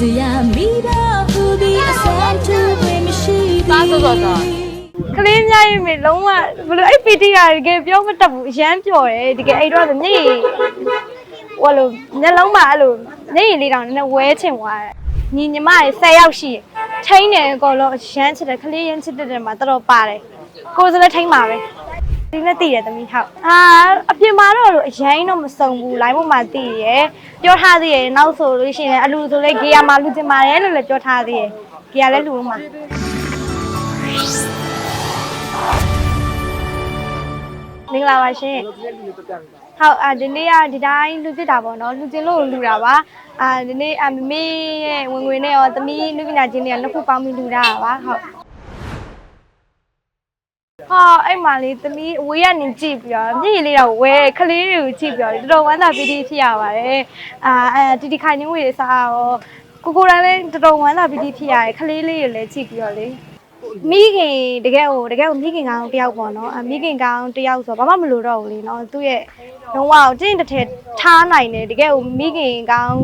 စရာမိတော့ဟူသည်အစမ်းတူတွေမရှိသည်သားစောစောစောကလေးများရင်မေလုံးဝဘယ်လိုအဲ့ပီတီကတကယ်ပြောမတတ်ဘူးအရန်ပျော်တယ်တကယ်အဲ့တော့မျက်ရည်ဟိုလိုမျက်လုံးမှာအဲ့လိုမျက်ရည်လေးတောင်နည်းနည်းဝဲချင်သွားတယ်ညီညီမတွေ10ယောက်ရှိတယ်ထိန်းတယ်အကုန်လုံးအရန်ချစ်တယ်ကလေးရန်ချစ်တဲ့တယ်မှာတော်တော်ပါတယ်ကိုယ်စလည်းထိန်းပါပဲ ဒီနဲ့တည်တယ်သမီးဟုတ်အာအပြင်မှာတော့လို့အရင်တော့မစုံဘူး line ပေါ်မှာတည်ရယ်ပြောထားသေးရယ်နောက်ဆိုလို့ရှိရင်အလူဆိုလေဂေယာမှာလူချင်ပါတယ်လို့လည်းပြောထားသေးရယ်ဂေယာလည်းလူအောင်မှာမင်္ဂလာပါရှင်ဟုတ်အာဒီနေ့ကဒီတိုင်းလူဖြစ်တာပေါ့နော်လူကျင်လို့လူတာပါအာဒီနေ့အမမေရဲ့ဝင်ငွေနဲ့ရောသမီးလူပညာချင်းတွေကနှစ်ခုပေါင်းပြီးလူတာပါဟုတ် ဟာအဲ့မှာလေသမီးအဝေးကနေကြည့်ပြီးတော့မြည်လေးတော့ဝဲခလေးတွေကိုကြည့်ပြီးတော့တော်တော်ဝမ်းသာပီတိဖြစ်ရပါတယ်အာအဲဒီဒီခိုင်နေဝေးတွေစားရောကိုကိုရန်လည်းတော်တော်ဝမ်းသာပီတိဖြစ်ရတယ်ခလေးလေးတွေလည်းကြည့်ပြီးတော့လေမိခင်တကယ်ဟိုတကယ်ဟိုမိခင်ကောင်တယောက်ပေါ့နော်အမိခင်ကောင်တယောက်ဆိုတော့ဘာမှမလိုတော့ဘူးလေနော်သူ့ရဲ့လုံးဝကျင့်တစ်ထည်ထားနိုင်တယ်တကယ်ဟိုမိခင်ကောင်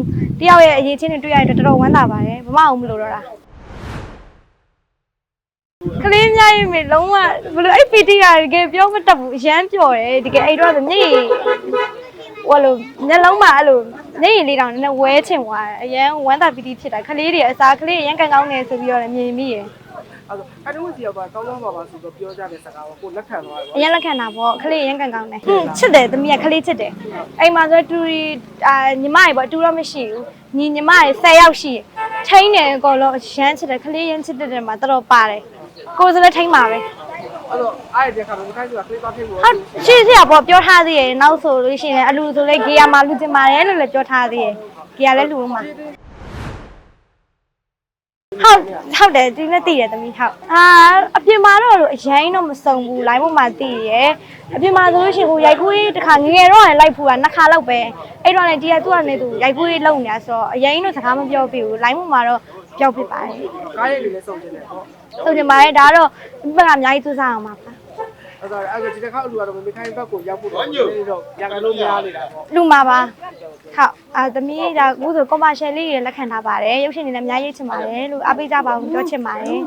တယောက်ရဲ့အရေးချင်းတွေတွေ့ရတဲ့တော်တော်ဝမ်းသာပါတယ်ဘာမှအောင်မလိုတော့တာ ကလေးများရင်မေလုံးဝဘယ်လိုအဲ့ပီတီကတကယ်ပြောမတတ်ဘူးအရန်ပျော်တယ်တကယ်အဲ့တော့မျက်ရည်ဟိုလိုမျက်လုံးမှာအဲ့လိုမျက်ရည်လေးတောင်နည်းနည်းဝဲချင်သွားတယ်အရန်ဝမ်းသာပီတီဖြစ်တာကလေးတွေအစားကလေးတွေရန်ကန်ကောင်းနေဆိုပြီးတော့လည်းမြင်မိရယ်အဲ့တော့အဲ့တော့စီကပါကောင်းကောင်းပါပါဆိုတော့ပြောကြတဲ့စကားကိုကိုလက်ခံသွားတယ်အရန်လက်ခံတာပေါ့ကလေးရန်ကန်ကောင်းတယ်ဟွန်းချစ်တယ်သမီးကကလေးချစ်တယ်အိမ်မှာဆိုတူရီအာညီမတွေပေါ့တူတော့မရှိဘူးညီညီမတွေ10ယောက်ရှိတယ်ထိန်းတယ်အကုန်လုံးအရန်ချစ်တယ်ကလေးရန်ချစ်တဲ့တယ်မှာတော်တော်ပါတယ် ကိုယ်စလည်းထိန်းပါပဲအဲ့တော့အဲ့ဒီခါမှာခိုင်းဆိုတာကလေးသွားဖြစ်ဖို့ဟုတ်ရှိစီကပေါ့ပြောထားသေးရယ်နောက်ဆိုလို့ရှိရင်အလူဆိုလေဂေယာမှာလူချင်ပါတယ်လို့လည်းပြောထားသေးရယ်ဂေယာလည်းလူအောင်မှာဟုတ်ဟုတ်တယ်ဒီနဲ့တည်တယ်သမီးဟုတ်အာအပြင်မှာတော့လို့အရင်တော့မစုံဘူး line ပေါ်မှာတည်ရယ်အပြင်မှာဆိုလို့ရှိရင်ဟိုရိုက်ခွေးတစ်ခါငယ်ငယ်တော့လိုက်ဖူတာနှစ်ခါလောက်ပဲအဲ့တော့လည်းဒီကသူ့ကနေသူရိုက်ခွေးလုံနေတာဆိုတော့အရင်တော့စကားမပြောပြဘူး line ပေါ်မှာတော့ ပြောဖြစ်ပါတယ်ကားရိုက်လေးလည်းစုံနေတယ်ပေါ့ဆိုချင်ပါတယ်ဒါကတော့ဘက်ကအများကြီးစူးစမ်းအောင်ပါပါအဲ့တော့အဲ့တော့ဒီတစ်ခါအလူကတော့မေခိုင်းဘက်ကိုရောက်ဖို့တော့ဒီတော့ရကန်လို့များနေတာပေါ့လူမှာပါဟုတ်အာသမီးဒါအခုဆို commercial လေးတွေလက်ခံထားပါတယ်ရုပ်ရှင်တွေလည်းအများကြီးချင်ပါတယ်လို့အားပေးကြပါဦးပြောချင်ပါတယ်